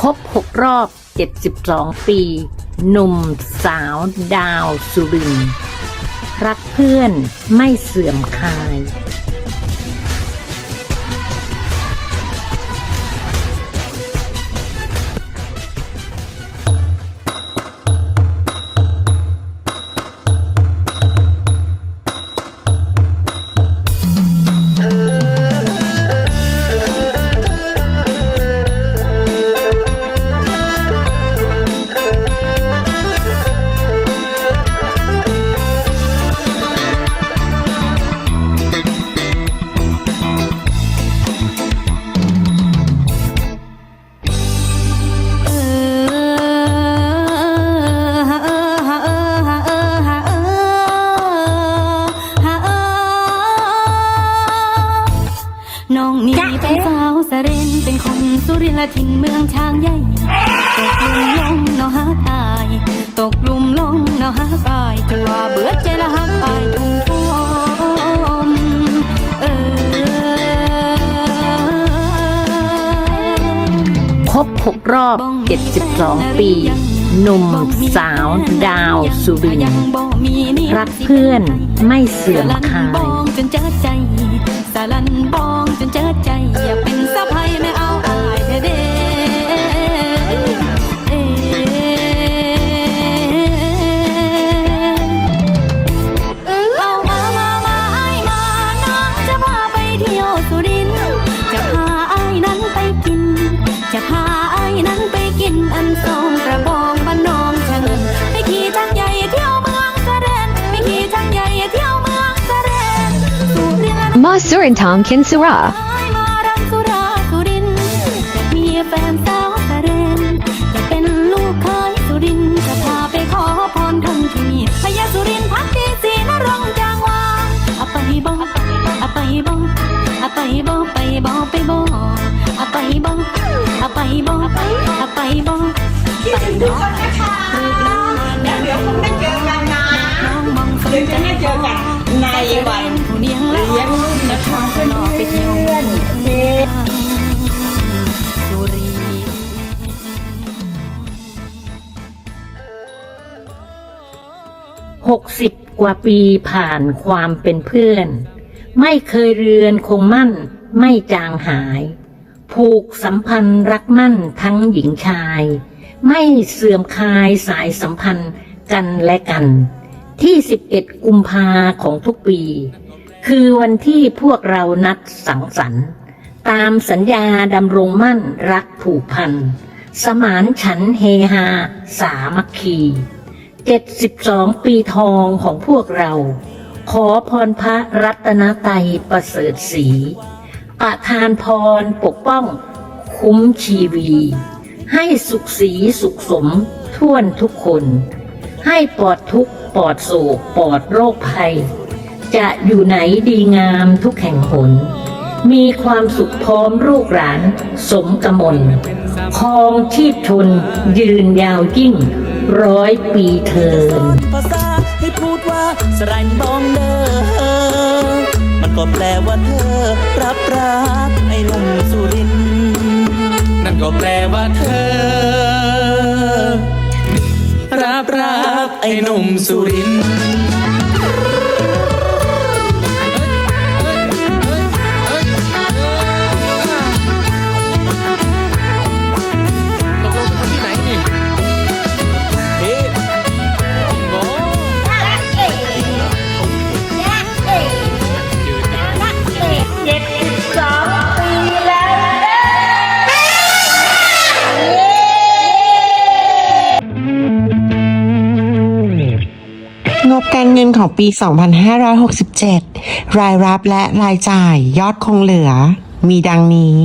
ครบ 6 รอบ 72 ปี หนุ่มสาวดาวสุรินร์รักเพื่อนไม่เสื่อมคลาย ละถิ่นเมืองช้างใหญ่ ตกลุมลงเนาะฮักอาย ตกลุมลงเนาะฮักอายจนว่าเบื่อใจละฮักอายทุกคนเออครบ6รอบ 72 ปี หนุ่มสาวดาวสุรินรักเพื่อนไม่เสื่อมคลายบองจนเจอใจสารันบองจนเจอใจ อย่าเป็นสะพายไม่เอา เป็นลูกเคยสุรินทอพรท่านที่พญาสุรินทร์พักดีสีนรงค์จางวางเอาไปบ่เอาไปบ่ไปบ่ 60กว่าปีผ่านความเป็นเพื่อน ไม่เคยเรือนคงมั่นไม่จางหาย ผูกสัมพันธ์รักมั่นทั้งหญิงชาย ไม่เสื่อมคลายสายสัมพันธ์กันและกัน ที่ 11 กุมภาของทุกปี คือวันที่พวกเรานัดสังสรรค์ ตามสัญญาดำรงมั่นรักผูกพัน สมานฉันเฮฮาสามัคคี 72 ปีทองของพวกเรา ขอพรพระรัตนตรัยประเสริฐศรีประทานพรปกป้อง คุ้มชีวี ให้สุขสีสุขสมท่วนทุกคน ให้ปลอดทุกปลอดโศกปลอดโรคภัย จะอยู่ไหนดีงามทุกแห่งหน มีความสุขพร้อมลูกหลาน สมกมลครองชีพชนยืนยาวยิ่ง ร้อยปีเทินภาษาให้พูดว่าสรายบองเดอมันก็แปลว่าเธอรับรักไอ้หนุ่มสุริน นั่นก็แปลว่าเธอ รับรักไอ้หนุ่มสุริน เงินของปี 2567 รายรับและรายจ่ายยอดคงเหลือ มีดังนี้